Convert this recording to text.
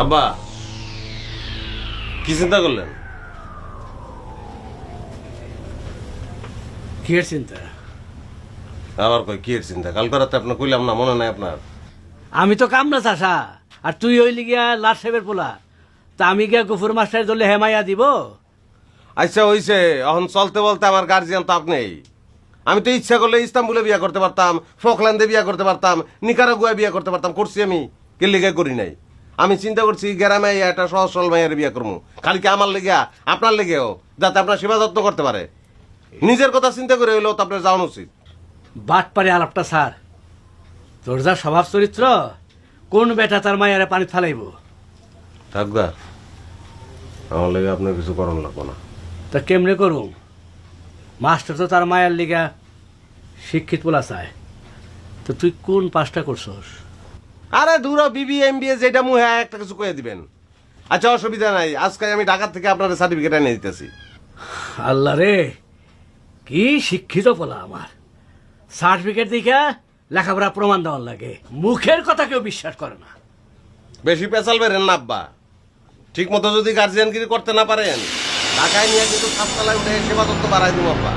আব্বা কি চিন্তা করলেন? কি চিন্তা? আবার কই কি এর চিন্তা? কালকে রাতে আপনার কইলাম না মনে নাই আপনার। আমি তো কামনা চাষা আর তুই হইলি গিয়া লাট সাহেবের পোলা। তা আমি গিয়া গফুর মাস্টার দলে হেমাইয়া দিব। আচ্ছা হইছে। এখন চলতে বলতে আমার গার্জিয়ান তো আপনি। আমি তো ইচ্ছা করলে ইস্তাম্বুলে বিয়া করতে পারতাম ফকল্যান্ডে বিয়া করতে পারতাম নিকারাগুয়া বিয়া করতে পারতাম করছি আমি। কে কেলিগে করি নাই। আমি চিন্তা করছি গ্রামে একটা সহজ সরল মাইয়ের বিয়া করব খালি কি আমার লেগে আপনার লেগেও? যাতে আপনার সেবা যত্ন করতে পারে। নিজের কথা চিন্তা করে হইলেও তো আপনার যাওয়া উচিত। বাট পারে আলাপটা স্যার। তোর যা স্বভাব চরিত্র কোন বেটা তার মায়ের পানি ফালাইব? থাকবা আমার লেগে আপনার কিছু করণ লাগবো না। তা কেমনে করুম? মাস্টার তো তার মায়ের লিগা শিক্ষিত বলা চায়। তো তুই কোন পাশটা করছস? আরে দূর বিবি এম বি এ যেটা মুহে একটা কিছু কয়ে দিবেন। আচ্ছা অসুবিধা নাই। আজকে আমি ঢাকা থেকে আপনার সার্টিফিকেট এনে দিতেছি। আল্লাহ রে কি শিক্ষিত পোলা আমার। সার্টিফিকেট দিকে লেখাপড়া প্রমাণ দেওয়ার লাগে। মুখের কথা কেউ বিশ্বাস করে না। বেশি পেঁচাল বেরেন না আব্বা। ঠিক মতো যদি গার্জিয়ানগিরি করতে না পারেন ঢাকায় নিয়ে কিন্তু সাততলায় উঠে সেবা তত্ত্ব বাড়াই দিব আব্বা।